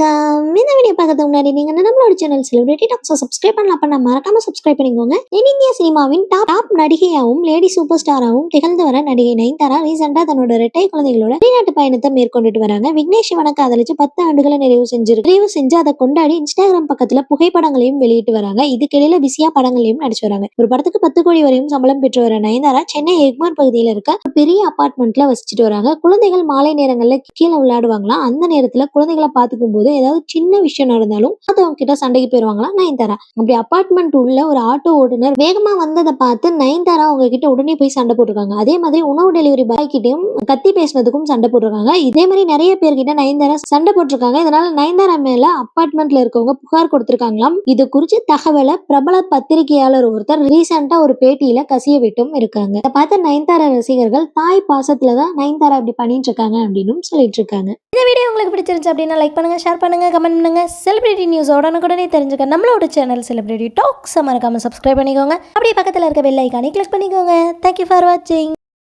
வணக்கம் இந்த வீடியோ பார்க்கறதுக்கு முன்னாடி நீங்க நம்மளோட சேனல் செலிபிரிட்டி டாக்ஸை சப்ஸ்கிரைப் பண்ணலாம். பண்ண மறக்காம சப்ஸ்கிரைப் பண்ணிக்கோங்க. தென்னிந்திய சினிமாவின் டாப் டாப் நடிகையாகவும் லேடி சூப்பர் ஸ்டாராகவும் திகழ்ந்து வர நடிகை நயன்தாரா ரீசெண்டா தன்னோட இரட்டை குழந்தைகளோட வெளிநாட்டு பயணத்தை மேற்கொண்டுட்டு வராங்க. விக்னேஷ் சிவனை காதலிச்சு பத்து ஆண்டுகளை நிறைவு செஞ்சிருக்கு. நிறைவு செஞ்சு அதை கொண்டாடி இன்ஸ்டாகிராம் பக்கத்துல புகைப்படங்களையும் வெளியிட்டு வராங்க. இதுக்கிடையில பிஸியா படங்களையும் நடிச்சு வராங்க. ஒரு படத்துக்கு பத்து கோடி வரையும் சம்பளம் பெற்று வர நயன்தாரா சென்னை எக்மார் பகுதியில இருக்க ஒரு பெரிய அபார்ட்மெண்ட்ல வசிச்சுட்டு வராங்க. குழந்தைகள் மாலை நேரங்கள்ல கீழே விளையாடுவாங்களாம். அந்த நேரத்துல குழந்தைகளை பாத்துக்கும் போது ஏதாவது சின்ன விஷயம் நடந்தாலும் அது அவங்க கிட்ட சண்டைக்கு போயிருவாங்களா? நயன்தாரா அப்படி அபார்ட்மெண்ட் உள்ள ஒரு ஆட்டோ ஓட்டுநர் வேகமா வந்ததை பார்த்து நயன்தாரா அவங்க கிட்ட உடனே போய் சண்டை போட்டிருக்காங்க. அதே மாதிரி உணவு டெலிவரி பாய் கிட்டையும் கத்தி பேசினதுக்கும் சண்டை போட்டிருக்காங்க. இதே மாதிரி நிறைய பேர்கிட்ட நயன்தாரா சண்டை போட்டிருக்காங்க. இதனால நயன்தாரா மேல அபார்ட்மெண்ட்ல இருக்கவங்க புகார் கொடுத்திருக்காங்களாம். இது குறித்து தகவலை பிரபல பத்திரிகையாளர் ஒருத்தர் ரீசெண்டா ஒரு பேட்டியில கசிய விட்டும் இருக்காங்க. இதை பார்த்த நயன்தாரா ரசிகர்கள் தாய் பாசத்துல தான் நயன்தாரா இப்படி பண்ணிட்டு இருக்காங்க அப்படின்னு சொல்லிட்டு இருக்காங்க. இந்த வீடியோ உங்களுக்கு பிடிச்சிருந்துச்சு அப்படின்னா லைக் பண்ணுங்க ஷேர் பண்ணுங்க கமெண்ட் பண்ணுங்க. செலிபிரிட்டி நியூஸ் உடனுக்குடனே தெரிஞ்சுக்க நம்மளோட சேனல் செலிபிரிட்டி டாக்ஸ் மறக்காம சப்ஸ்கிரைப் பண்ணிக்கோங்க. அப்படியே பக்கத்தில் இருக்க பெல் ஐக்கானே கிளிக் பண்ணிக்கோங்க. தேங்க்யூ ஃபார் வாட்சிங்